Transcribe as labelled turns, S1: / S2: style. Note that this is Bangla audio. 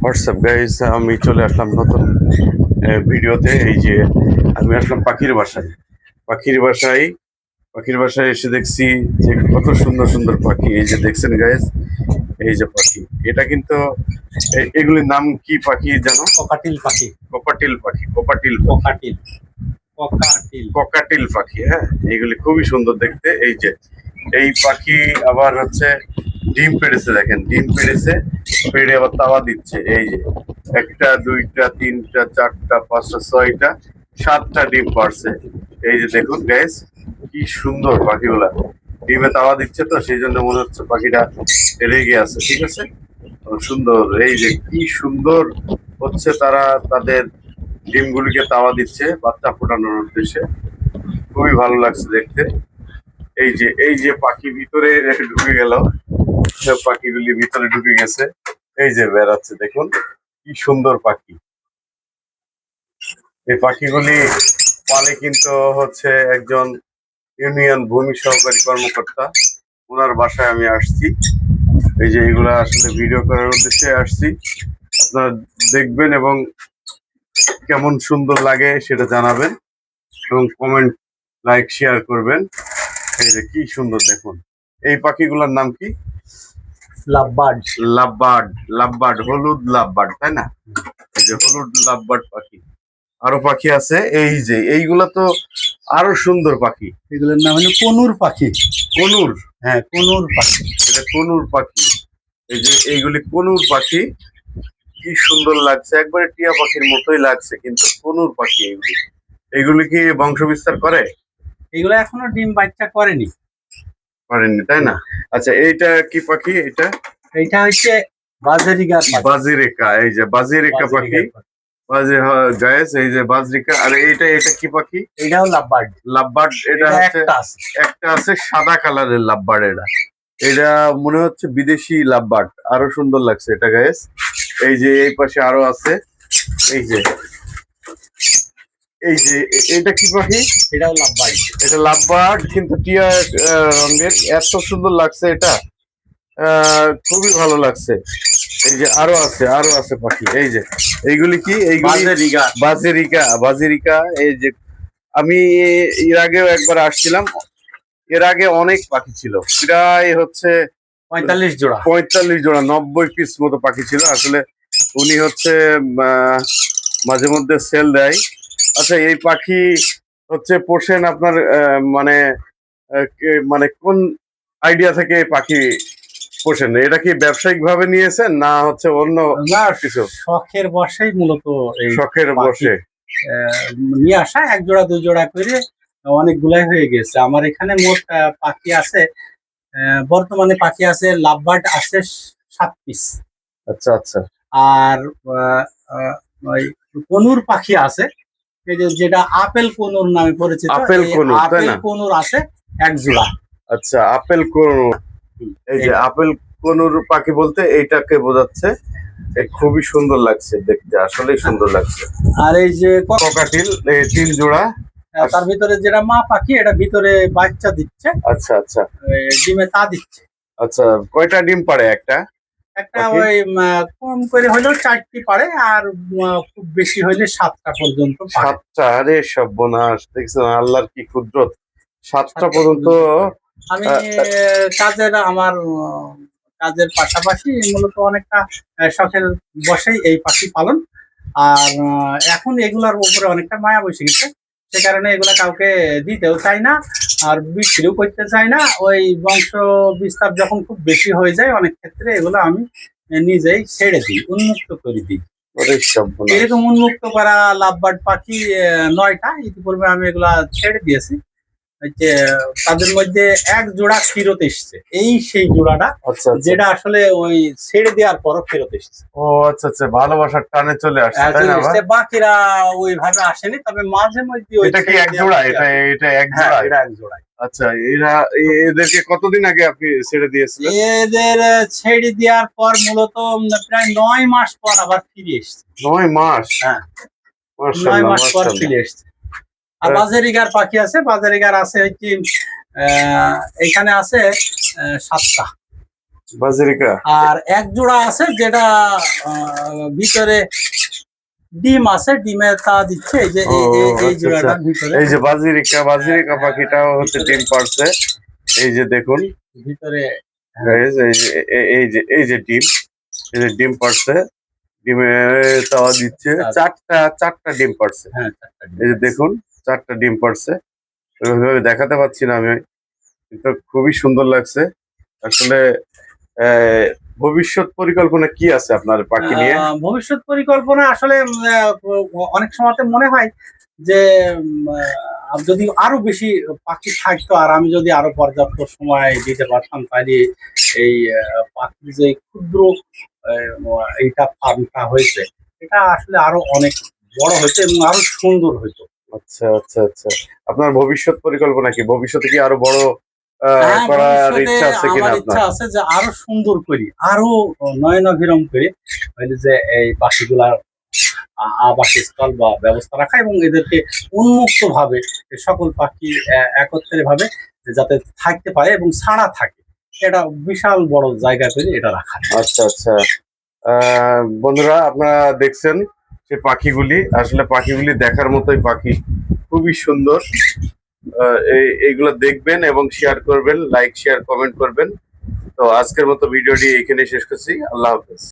S1: হোয়াটসঅ্যাপ গাইজ আমি চলে আসলাম নতুন ভিডিওতে। এই যে আমি আসলাম পাখির বাসায়। পাখির বাসায় পাখির বাসায় এসে দেখছি যে কত সুন্দর সুন্দর পাখি। এই যে দেখছেন গাইজ এই যে পাখি। এটা কিন্তু এগুলির নাম কি পাখি জানো?
S2: ককাটিল পাখি।
S1: কপাটিল পাখি কপাটিল
S2: ককাটিল। ককাটিল।
S1: ককাটিল পাখি হ্যাঁ? এগুলি খুবই সুন্দর দেখতে। এই যে এই পাখি আবার হচ্ছে ডিম পেড়েছে দেখেন, ডিম পেড়েছে, পেড়ে আবার তাওয়া দিচ্ছে, এই যে। একটা, দুইটা, তিনটা, চারটা, পাঁচটা, ছয়টা, সাতটা ডিম পারছে এই যে দেখুন গ্যাস কি সুন্দর পাখিগুলা। ডিমে তাওয়া দিচ্ছে তো, সেই জন্য মনে হচ্ছে পাখিটা রেগে আছে, ঠিক আছে? সুন্দর, এই যে কি সুন্দর হচ্ছে তারা তাদের ডিমগুলিকে তাওয়া দিচ্ছে, বাচ্চা ফোটানোর উদ্দেশ্যে। খুবই ভালো লাগছে দেখতে। এই যে এই যে পাখি ভিতরে ঢুকে গেল। সব পাখিগুলি ভিতরে ঢুকে গেছে। এই যে বেড়াচ্ছে, দেখুন, কি সুন্দর পাখি। এই পাখিগুলি পালে কিন্তু হচ্ছে একজন ইউনিয়ন ভূমি সহকারী কর্মকর্তা। ওনার বাসায় আমি আসছি। এই যে এগুলা আসলে ভিডিও করার উদ্দেশ্যে আসছি। আপনারা দেখবেন এবং কেমন সুন্দর লাগে সেটা জানাবেন এবং কমেন্ট, লাইক, শেয়ার করবেন। এই যে কি সুন্দর, দেখুন। এই পাখিগুলোর নাম কি?
S2: লাভবার্ড।
S1: লাভবার্ড লাভবার্ড হলুদ লাভবার্ড তাই না? এই যে হলুদ লাভবার্ড পাখি। আরও পাখি আছে এই যে এইগুলা তো আরও সুন্দর পাখি।
S2: এগুলোর নাম হলো কনুর পাখি।
S1: কনুর?
S2: হ্যাঁ কনুর পাখি।
S1: এটা কনুর পাখি। এই যে এইগুলি কনুর পাখি। কি সুন্দর লাগছে একবারে টিয়া পাখির মতোই লাগছে কিন্তু কনুর পাখি এগুলি। এগুলি কি বংশ বিস্তার করে?
S2: এগুলো এখনও ডিম বাচ্চা করেনি।
S1: করেননি তাই না? আচ্ছা এইটা কি পাখি এটা?
S2: এইটা হচ্ছে পাখি।
S1: বাজিরেকা এই যে বাজিরেকা পাখি। বাজি গায়েস এই যে বাজরিকা। আর এইটা এটা কি পাখি?
S2: এইটাও লাভবার্ড
S1: লাভবার্ড এটা
S2: এটা
S1: হচ্ছে
S2: একটা আছে।
S1: একটা আছে সাদা কালারের লাভবার্ড এটা। এটা মনে হচ্ছে বিদেশি লাভবার্ড আরও সুন্দর লাগছে এটা গায়েস এই যে এই পাশে আরও আছে। এই যে এই যে এটা কি পাখি?
S2: এটাও লাভবার্ড।
S1: এটা লাভবার্ড কিন্তু টিয়া রঙের। এত সুন্দর লাগছে এটা। খুবই ভালো লাগছে। এই যে আরও আছে আরও আছে পাখি। এই যে এইগুলি কি? এইগুলি বাজেরিকা। বাজেরিকা এই যে আমি এর আগেও একবার আসছিলাম। এর আগে অনেক পাখি ছিল। প্রায় হচ্ছে
S2: পঁয়তাল্লিশ জোড়া।
S1: পঁয়তাল্লিশ জোড়া নব্বই পিস মতো পাখি ছিল। আসলে উনি হচ্ছে আহ, মাঝে মধ্যে সেল দেয়। আচ্ছা এই পাখি হচ্ছে পোষেন আপনার মানে মানে কোন আইডিয়া থেকে পাখি পোষেন? এটা কি ব্যবসায়িক ভাবে নিয়েছেন না হচ্ছে অন্য
S2: না
S1: কিছু?
S2: শখের বসেই মূলত এই
S1: শখের। বসে
S2: নিয়ে আসা এক জোড়া দু জোড়া করে অনেকগুলাই হয়ে গেছে। আমার এখানে মোট পাখি আছে বর্তমানে পাখি আছে লাভবার্ড আছে সাত পিস।
S1: আচ্ছা আচ্ছা।
S2: আর ওই কনুর পাখি আছে এই যে যেটা আপেল কনুর নামে পরিচিত
S1: আপেল তাই
S2: আপেল
S1: না?
S2: কনুর আছে এক জোড়া।
S1: আচ্ছা আপেল কোন এই যে আপেল কোনুর পাখি বলতে এইটাকে বোঝাচ্ছে খুবই সুন্দর লাগছে দেখতে আসলেই সুন্দর লাগছে।
S2: আর এই যে
S1: ককাটিল এই তিন জোড়া।
S2: তার ভিতরে যেটা মা পাখি এটা ভিতরে বাচ্চা দিচ্ছে।
S1: আচ্ছা আচ্ছা।
S2: ডিমে তা দিচ্ছে।
S1: আচ্ছা কয়টা ডিম পারে একটা?
S2: একটা ওই কম করে হলেও চারটি পারে আর খুব বেশি হলে সাতটা পর্যন্ত
S1: সাতটা আরে সব বোনাস দেখছেন আল্লাহর কি কুদরত। সাতটা
S2: সাতটা
S1: পর্যন্ত
S2: আমি কাজের আমার কাজের পাশাপাশি মূলত অনেকটা শখের বসেই এই পাখি পালন। আর এখন এগুলার উপরে অনেকটা মায়া বসে গেছে। সে কারণে এগুলা কাউকে দিতেও চাই না। আর বিক্রিও করতে চাই না ওই বংশ বিস্তার যখন খুব বেশি হয়ে যায় অনেক ক্ষেত্রে এগুলো আমি নিজেই ছেড়ে দিই উন্মুক্ত করে দিই। এরকম উন্মুক্ত করা লাভবার্ড পাখি নয়টা ইতিপূর্বে আমি এগুলা ছেড়ে দিয়েছি। হচ্ছে তাদের মধ্যে এক জোড়া ফেরত এসছে। এই সেই জোড়াটা
S1: আচ্ছা আচ্ছা।
S2: যেটা আসলে ওই ছেড়ে দেওয়ার পরও ফেরত এসছে।
S1: ও আচ্ছা আচ্ছা ভালোবাসার টানে চলে আসছে?
S2: এসছে। বাকিরা ওইভাবে আসেনি তবে মাঝে মধ্যে
S1: এটা কি এক জোড়া? এটা এটা এক
S2: হ্যাঁ,
S1: জোড়া?
S2: এটা এক জোড়া
S1: আচ্ছা এরা এদেরকে কতদিন আগে আপনি ছেড়ে দিয়েছিলেন?
S2: এদের ছেড়ে দেওয়ার পর মূলত প্রায় নয় মাস পর আবার ফিরে এসছে।
S1: নয় মাস?
S2: হ্যাঁ। নয় মাস পর ফিরে এসছে। আর
S1: হ্যাঁ।
S2: বাজারিগার পাখি আছে বাজারিগার আছে আহ, এখানে আছে সাতটা।
S1: বাজিরিকা?
S2: আর এক জোড়া আছে যেটা ভিতরে ডিম আছে ডিমের তা দিচ্ছে এই যে এই- এই- এই জোড়াটা
S1: আচ্ছা,
S2: ভিতরে।
S1: এই যে বাজিরিকা বাজিরিকা পাখিটাও হচ্ছে ডিম পারছে এই যে দেখুন।
S2: ভিতরে
S1: এই যে এই যে ডিম। এই যে ডিম পারছে। ডিমে তাওয়া দিচ্ছে। চারটা চারটা ডিম পারছে।
S2: হ্যাঁ
S1: এই যে দেখুন। চারটা ডিম পারছে ওইভাবে দেখাতে পাচ্ছি না আমি। কিন্তু খুবই সুন্দর লাগছে। আসলে ভবিষ্যৎ পরিকল্পনা কি আছে আপনার পাখি নিয়ে?
S2: ভবিষ্যৎ পরিকল্পনা আসলে অনেক সময় মনে হয় যে যদি আরও বেশি পাখি থাকতো আর আমি যদি আরও পর্যাপ্ত সময় দিতে পারতাম, তাহলে এই পাখির যে ক্ষুদ্র এইটা ফার্মটা হয়েছে, এটা আসলে আরও অনেক বড় হতো এবং আরও সুন্দর হতো
S1: আচ্ছা আচ্ছা আচ্ছা। আপনার ভবিষ্যৎ পরিকল্পনা কি? ভবিষ্যতে কি আরও বড়
S2: হ্যাঁ,
S1: করার ইচ্ছা আছে কিনা আপনার?
S2: ইচ্ছা আছে যে আরও সুন্দর করি আরও নয়নাভিরম করে যে এই পাখিগুলার আবাসস্থল বা ব্যবস্থা রাখা এবং এদেরকে উন্মুক্ত ভাবে সকল পাখি একত্রে ভাবে যাতে থাকতে পারে এবং ছাড়া থাকে এটা বিশাল বড় জায়গা করে এটা রাখা।
S1: আচ্ছা আচ্ছা। আহ, বন্ধুরা আপনারা দেখছেন সে পাখিগুলি, আসলে পাখিগুলি দেখার মতোই পাখি। খুবই সুন্দর। এইগুলো দেখবেন এবং শেয়ার করবেন লাইক শেয়ার কমেন্ট করবেন। তো আজকের মতো ভিডিওটি এখানে শেষ করছি। আল্লাহ হাফেজ।